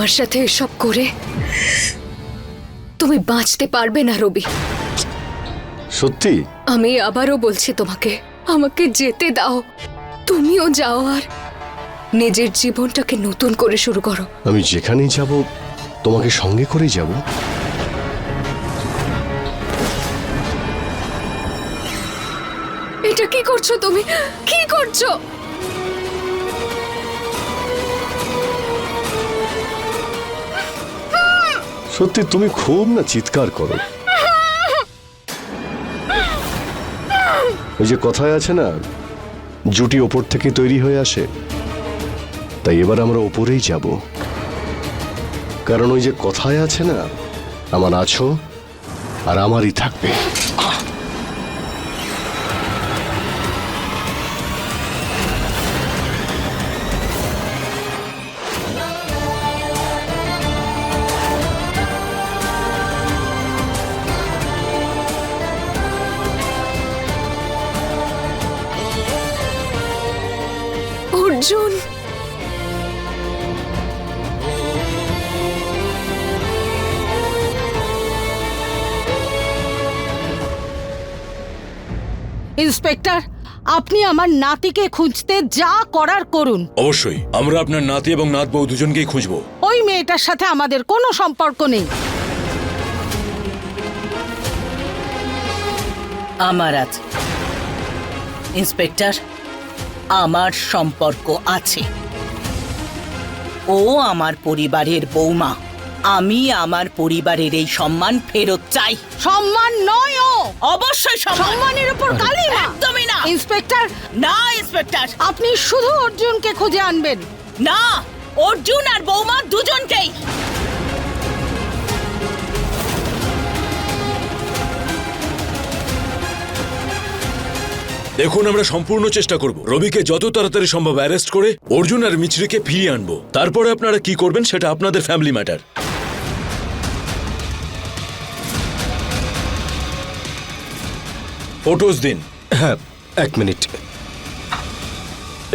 আমার সাথে এসব করে তুমি বাঁচতে পারবে না রবি। সত্যি? আমি আবারও বলছি তোমাকে আমাকে যেতে দাও। তুমিও যাও আর নিজের জীবনটাকে নতুন করে শুরু করো। আমি যেখানেই যাব তোমাকে সঙ্গে করেই যাব। এটা কি করছ তুমি? কি করছ? সত্যি তুমি খুব না চিৎকার করো। ওই যে কথায় আছে না, জুটি ওপর থেকে তৈরি হয়ে আসে। তাই এবার আমরা ওপরেই যাব। কারণ ওই যে কথায় আছে না, আমার আছো আর আমারই থাকবে। অর্জুন ইন্সপেক্টর আপনি আমার নাতিকে খুঁজতে যা করার করুন। অবশ্যই আমরা আপনার নাতি এবং নাত বউ দুজনকেই খুঁজবো। ওই মেয়েটার সাথে আমাদের কোনো সম্পর্ক নেই। আমার আছে। ইন্সপেক্টর আমার সম্পর্ক আছে। ও আমার পরিবারের বৌমা। আমি আমার পরিবারের এই সম্মান ফেরত চাই। সম্মান নয় ও! অবশ্যই সম্মান। সম্মানের উপর কালি না। একদমই না। ইন্সপেক্টর! না ইন্সপেক্টর। আপনি শুধু অর্জুনকে খুঁজে আনবেন। না অর্জুন আর বৌমা দুজনকেই। দেখুন আমরা সম্পূর্ণ চেষ্টা করব। রবিকে যত তাড়াতাড়ি সম্ভব অ্যারেস্ট করে অর্জুন আর মিছরিকে ফিরিয়ে আনব। তারপরে আপনারা কি করবেন সেটা আপনাদের ফ্যামিলি ম্যাটার ফটোজ দিন। হ্যাঁ এক মিনিট।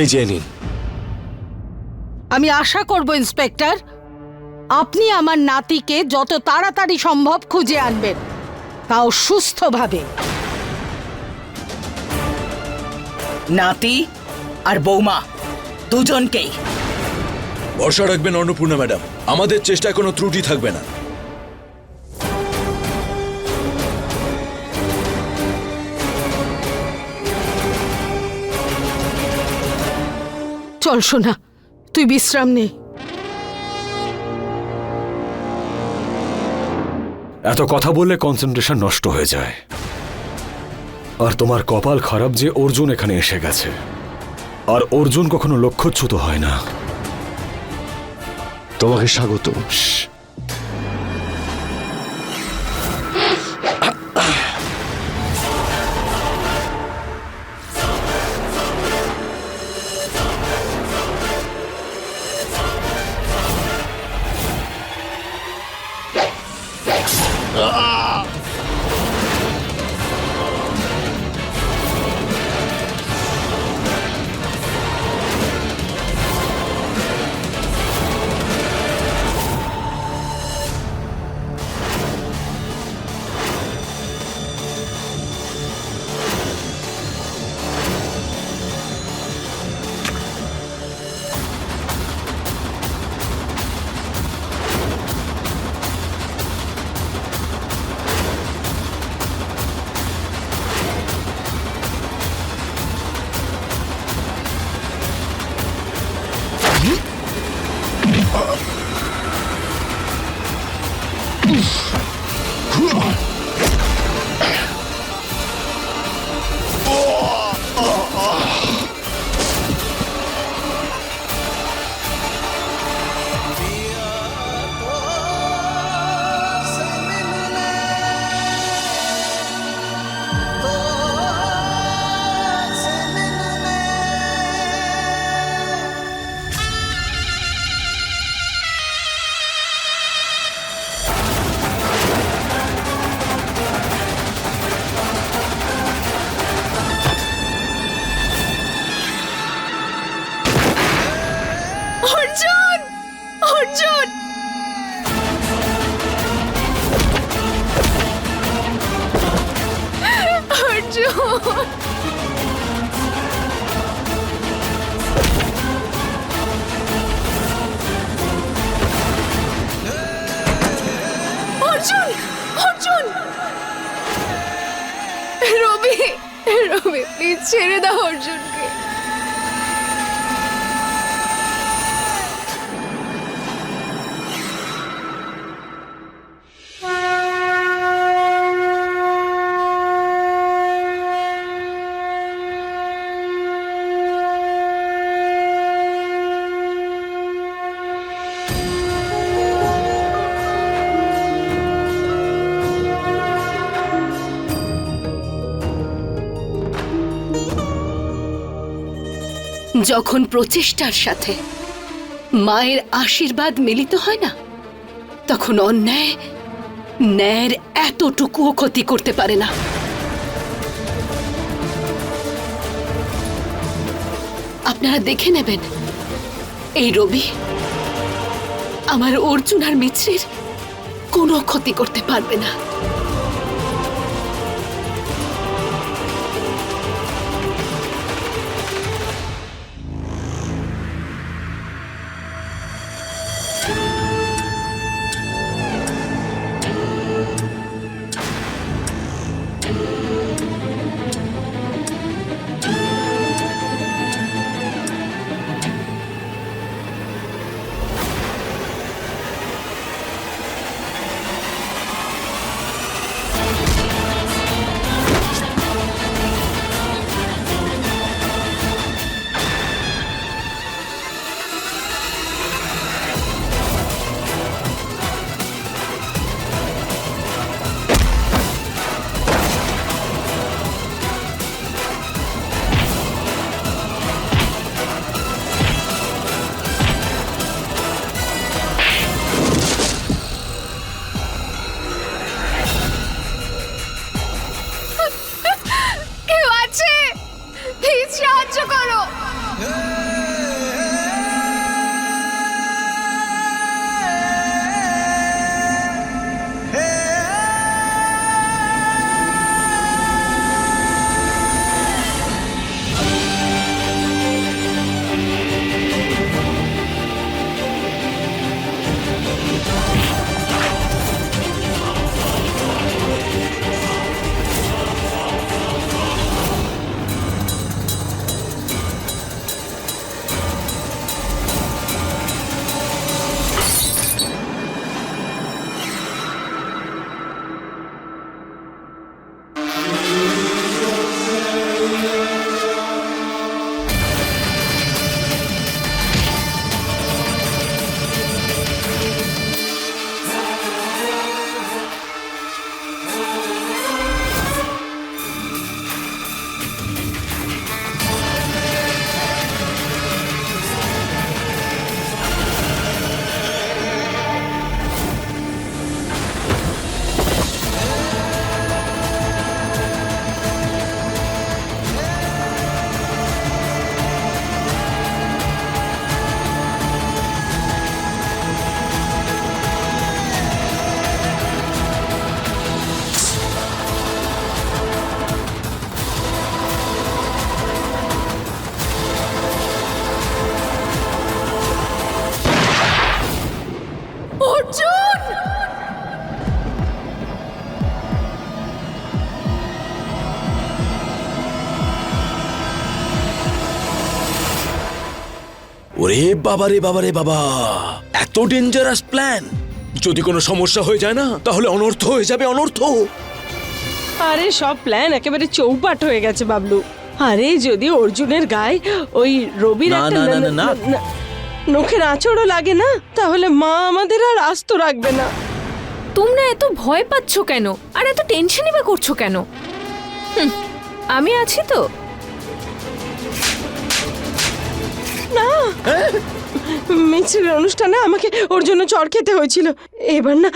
এই যে নিন। আমি আশা করব ইন্সপেক্টর আপনি আমার নাতিকে যত তাড়াতাড়ি সম্ভব খুঁজে আনবেন তাও সুস্থভাবে। নাতি আর বৌমা দুজনকেই। ভরসা রাখবেন অন্নপূর্ণা ম্যাডাম। আমাদের চেষ্টায় কোনো ত্রুটি থাকবে না। চল শোনা তুই বিশ্রাম নে। এত কথা বললে কনসেন্ট্রেশন নষ্ট হয়ে যায়। আর তোমার কপাল খারাপ যে অর্জুন এখানে এসে গেছে। আর অর্জুন কখনো লক্ষ্যচ্যুত হয় না। তোমাকে স্বাগত প্লিজ ছেড়ে দাও অর্জুনকে যখন প্রচেষ্টার সাথে মায়ের আশীর্বাদ মিলিত হয় না, তখন অন্যায়, ন্যায়ের এতটুকুও ক্ষতি করতে পারে না। আপনারা দেখে নেবেন, এই রবি আমার অর্জুন আর মিছরির কোনো ক্ষতি করতে পারবে না। বাবারে বাবারে বাবা। এত ডেঞ্জারাস প্ল্যান যদি কোনো সমস্যা হয়ে যায় না তাহলে অনর্থ হয়ে যাবে অনর্থ। আরে সব প্ল্যান একেবারে চৌপাট হয়ে গেছে বাবলু। আরে যদি অর্জুনের গায়ে ওই রবির না, একটা না, না, ন- নখের আঁচড়ও লাগে না? তাহলে মা আমাদের আর আস্ত রাখবে না। তোমরা এত ভয় পাচ্ছ কেন? আর এত টেনশনই বা করছ কেন? হুম, আমি আছি তো। মিছিলের অনুষ্ঠানে আমাকে ওর জন্য চর খেতে হয়েছিল। এবার না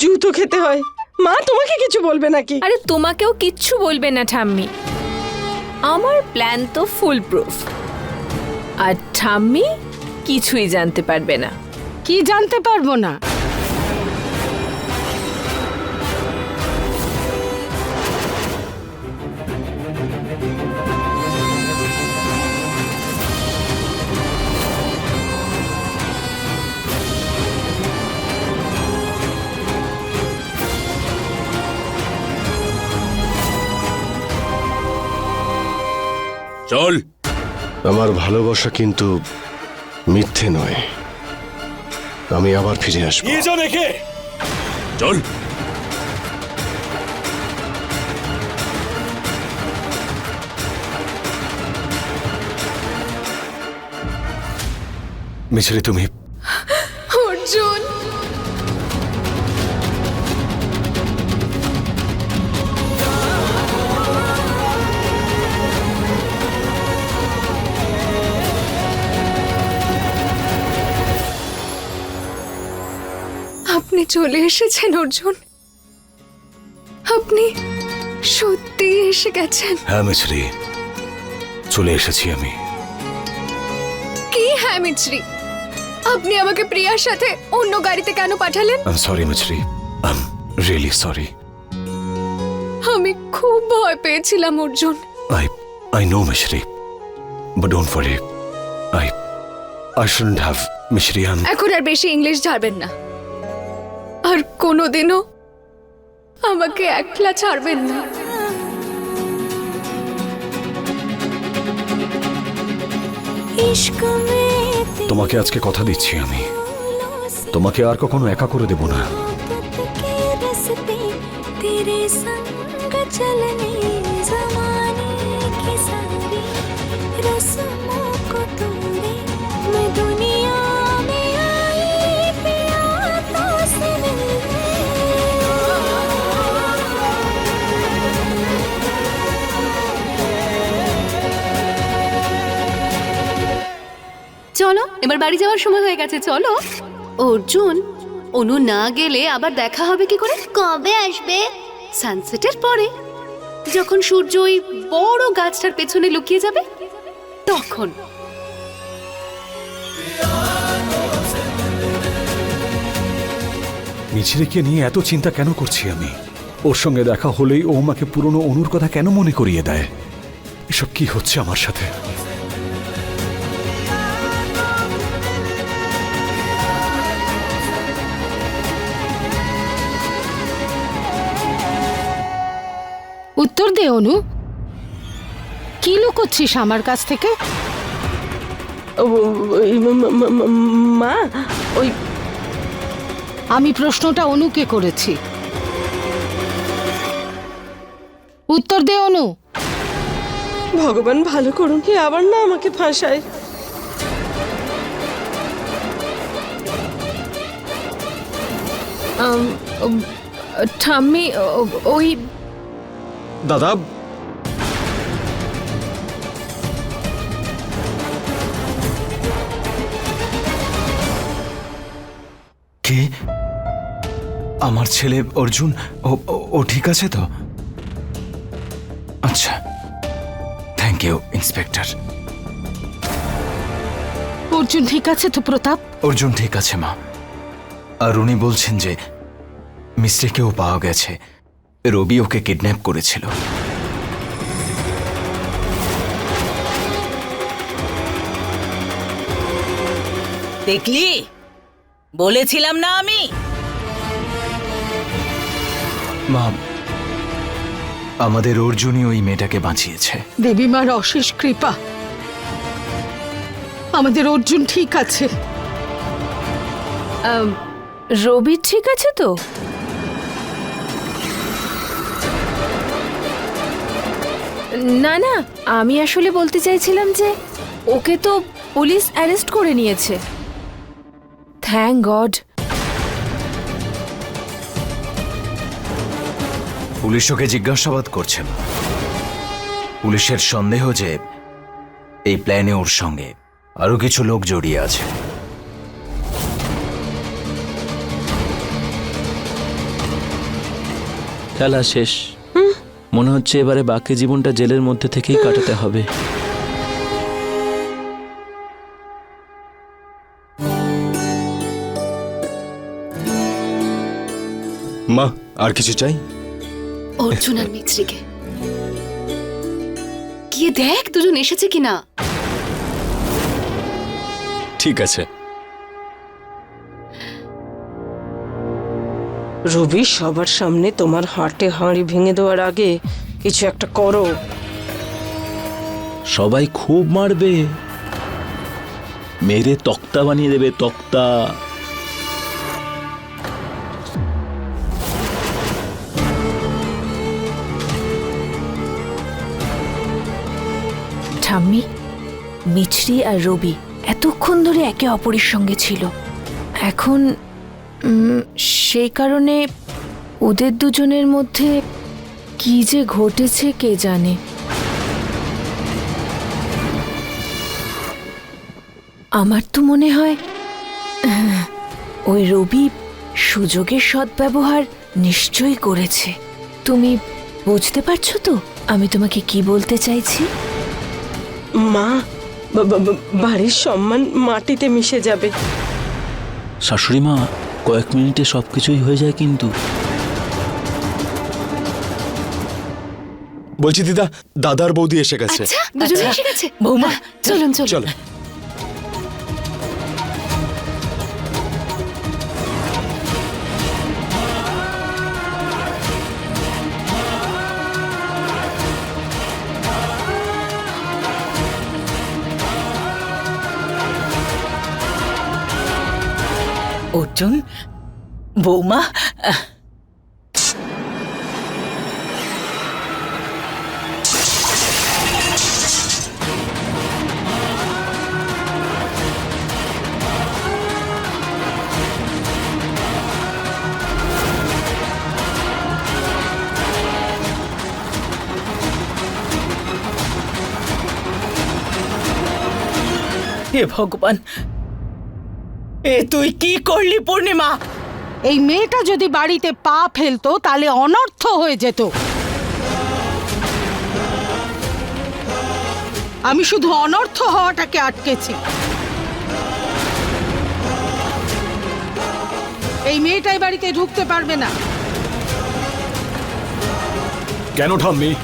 জুতো খেতে হয়। মা তোমাকে কিছু বলবে নাকি? আরে তোমাকেও কিচ্ছু বলবে না ঠাম্মি। আমার প্ল্যান তো ফুল প্রুফ আর ঠাম্মি কিছুই জানতে পারবে না। কি জানতে পারব না? চল। আমার ভালোবাসা কিন্তু মিথ্যে নয়। আমি আবার ফিরে আসব। যান চল। মিছরি তুমি অর্জুন। চলে এসেছেন অর্জুন। আপনি সত্যি এসে গেছেন। হ্যাঁ মিছরি। চলে এসেছি আমি। কি হ্যাঁ মিছরি? আপনি আমাকে প্রিয়ার সাথে অন্য গাড়িতে কেন পাঠালেন? I sorry Mishri. I really sorry আমি খুব ভয় পেয়েছিলাম Arjun. I I know Mishri. But don't worry. I I shouldn't have Mishri. I'm এখন আর বেশি ইংলিশ ঝাড়বেন না। আর কোনোদিনও আমাকে একলা ছাড়বেন না। তোমাকে আজকে কথা দিচ্ছি আমি। তোমাকে আর কখনো একা করে দেব না। এবার বাড়ি যাওয়ার সময় হয়ে গেছে চলো। অর্জুন অনু না গেলে আবার দেখা হবে কি করে? কবে আসবে? সানসেটের পরে। যখন সূর্য ওই বড় গাছটার পেছনে লুকিয়ে যাবে তখন। মিছরিকে নিয়ে এত চিন্তা কেন করছি আমি? ওর সঙ্গে দেখা হলেই ও আমাকে পুরনো অনুর কথা কেন মনে করিয়ে দেয়? এসব কি হচ্ছে আমার সাথে? উত্তর দে অনু। কি লুকোচ্ছিস আমার কাছ থেকে? মা- ওই আমি প্রশ্নটা অনুকে করেছি। উত্তর দে অনু। ভগবান ভালো করুন কি আবার না আমাকে ফাঁসায়। ঠাম্মি ওই দাদা। কে? আমার ছেলে অর্জুন? ও ঠিক আছে তো? আচ্ছা। থ্যাংক ইউ ইন্সপেক্টর অর্জুন ঠিক আছে তো প্রতাপ? অর্জুন ঠিক আছে মা। আর উনি বলছেন যে মিস্ত্রিকেও পাওয়া গেছে। রবি ওকে কিডন্যাপ করেছিল। দেখলি? বলেছিলাম না আমি। মা আমাদের অর্জুনই ওই মেয়েটাকে বাঁচিয়েছে। দেবীমার অশেষ কৃপা। আমাদের অর্জুন ঠিক আছে। রবি ঠিক আছে তো? না না আমি আসলে বলতে চাইছিলাম যে ওকে তো পুলিশ অ্যারেস্ট করে নিয়েছে। Thank god. পুলিশ ওকে জিজ্ঞাসাবাদ করছে। পুলিশের সন্দেহ যে এই প্ল্যানে ওর সঙ্গে আরও কিছু লোক জড়িয়ে আছে। খেলা শেষ। মনে হচ্ছে এবারে বাকি জীবনটা জেলের মধ্যে থেকেই কাটাতে হবে। মা আর কিছু চাই? অর্জুন আর মিত্রিকে। গিয়ে দেখ দুজন এসেছে কিনা। ঠিক আছে। রবি সবার সামনে তোমার হাটে হাঁড়ি ভেঙে দেওয়ার আগে কিছু একটা করো। সবাই খুব মারবে। মেরে তক্তা বানিয়ে দেবে তক্তা। ঠাম্মি মিছরি আর রবি এতক্ষণ ধরে একে অপরের সঙ্গে ছিল। এখন উম, সেই কারণে ওদের দুজনের মধ্যে কি যে ঘটেছে কে জানে। আমার তো মনে হয় ওই রবি সুযোগের সদ্ব্যবহার নিশ্চয়ই করেছে। তুমি বুঝতে পারছ তো আমি তোমাকে কি বলতে চাইছি? মা বাড়ির সম্মান মাটিতে মিশে যাবে। শাশুড়ি মা কয়েক মিনিটে সব কিছুই হয়ে যায় কিন্তু। বলছি দিদা দাদার বৌদি এসে গেছে। আচ্ছা দুজন এসে গেছে। বৌমা চলুন চলুন। চলো। অর্জুন বৌমা আহ, হে ভগবান এ তুই কি করলি পূর্ণিমা? এই মেয়েটা যদি বাড়িতে পা ফেলতো তাহলে অনর্থ হয়ে যেত। আমি শুধু অনর্থ হওয়াটাকে আটকেছি। এই মেয়েটাই বাড়িতে ঢুকতে পারবে না। কেন ঠাম্মি?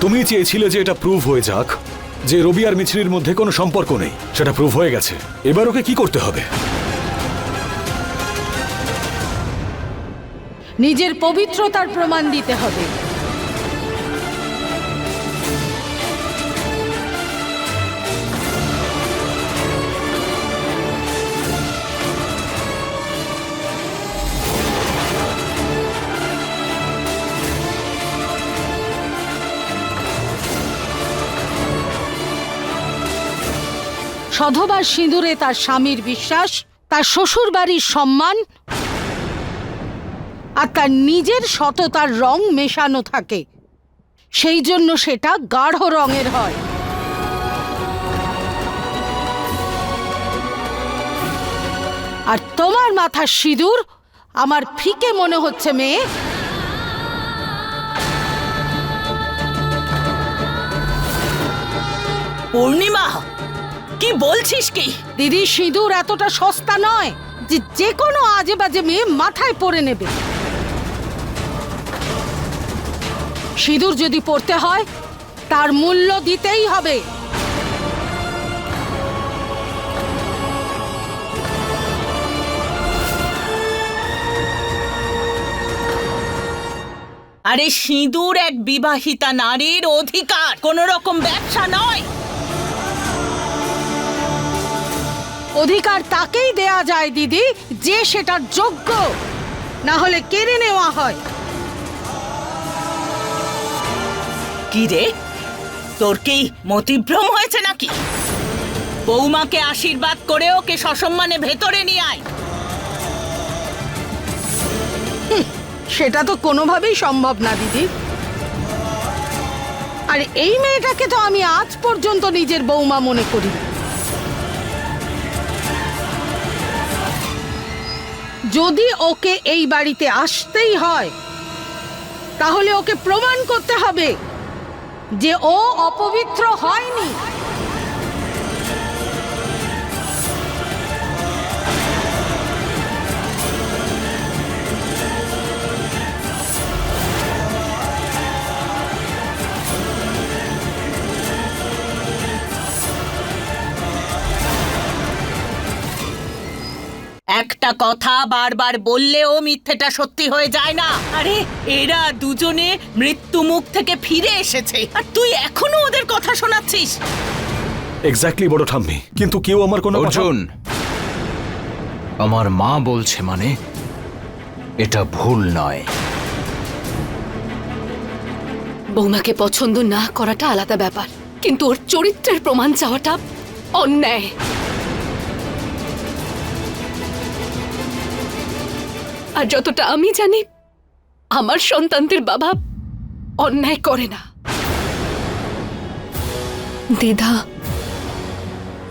তুমি চেয়েছিলে যে এটা প্রুভ হয়ে যাক। যে রবি আর মিছরির মধ্যে কোনো সম্পর্ক নেই, সেটা প্রুভ হয়ে গেছে। এবার ওকে কি করতে হবে? নিজের পবিত্রতার প্রমাণ দিতে হবে। সধবার সিঁদুরে তার স্বামীর বিশ্বাস, তার শ্বশুর বাড়ির সম্মান আর তার নিজের সততার রং মেশানো থাকে। সেই জন্য সেটা গাঢ় রঙের হয়। আর তোমার মাথার সিঁদুর, আমার ফিকে মনে হচ্ছে মেয়ে। পূর্ণিমা কি বলছিস কি? দিদি সিঁদুর এতটা সস্তা নয় যে যে কোনো আজে বাজে মেয়ে মাথায় পরে নেবে। সিঁদুর যদি পড়তে হয় তার মূল্য দিতেই হবে। আরে সিঁদুর এক বিবাহিতা নারীর অধিকার। কোন রকম ব্যবসা নয়। অধিকার তাকেই দেয়া যায় দিদি যে সেটার যোগ্য। না হলে কেড়ে নেওয়া হয়। কি রে? তোর কি মতিভ্রম হয়েছে নাকি? বৌমাকে আশীর্বাদ করে ওকে সসম্মানে ভেতরে নিয়ে আয়। সেটা তো কোনোভাবেই সম্ভব না দিদি। আর এই মেয়েটাকে তো আমি আজ পর্যন্ত নিজের বৌমা মনে করি যদি ওকে এই বাড়িতে আসতেই হয়, তাহলে ওকে প্রমাণ করতে হবে যে ও অপবিত্র হয়নি। একটা কথা বারবার বললেও মিথ্যেটা সত্যি হয়ে যায় না। আরে এরা দুজনে মৃত্যু মুখ থেকে ফিরে এসেছে। আর তুই এখনও ওদের কথা শোনাচ্ছিস? এক্স্যাক্টলি বড় ঠাম্মি। কিন্তু কেউ আমার কোনো কথা- অর্জুন! আমার মা বলছে মানে এটা ভুল নয়। বৌমাকে পছন্দ না করাটা আলাদা ব্যাপার কিন্তু ওর চরিত্রের প্রমাণ চাওয়াটা অন্যায়। আর যতটা আমি জানি, আমার সন্তানদের বাবা অন্যায় করে না। দিদা,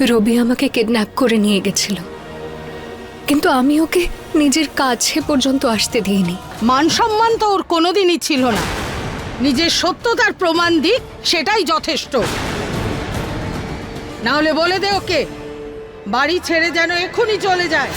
রবি আমাকে কিডন্যাপ করে নিয়ে গেছিল। কিন্তু আমি ওকে নিজের কাছে পর্যন্ত আসতে দিইনি। মান সম্মান তো ওর কোনোদিনই ছিল না। নিজের সত্যতার প্রমাণ দিক, সেটাই যথেষ্ট। না হলে বলে দে ওকে, বাড়ি ছেড়ে যেন এক্ষুনি চলে যায়।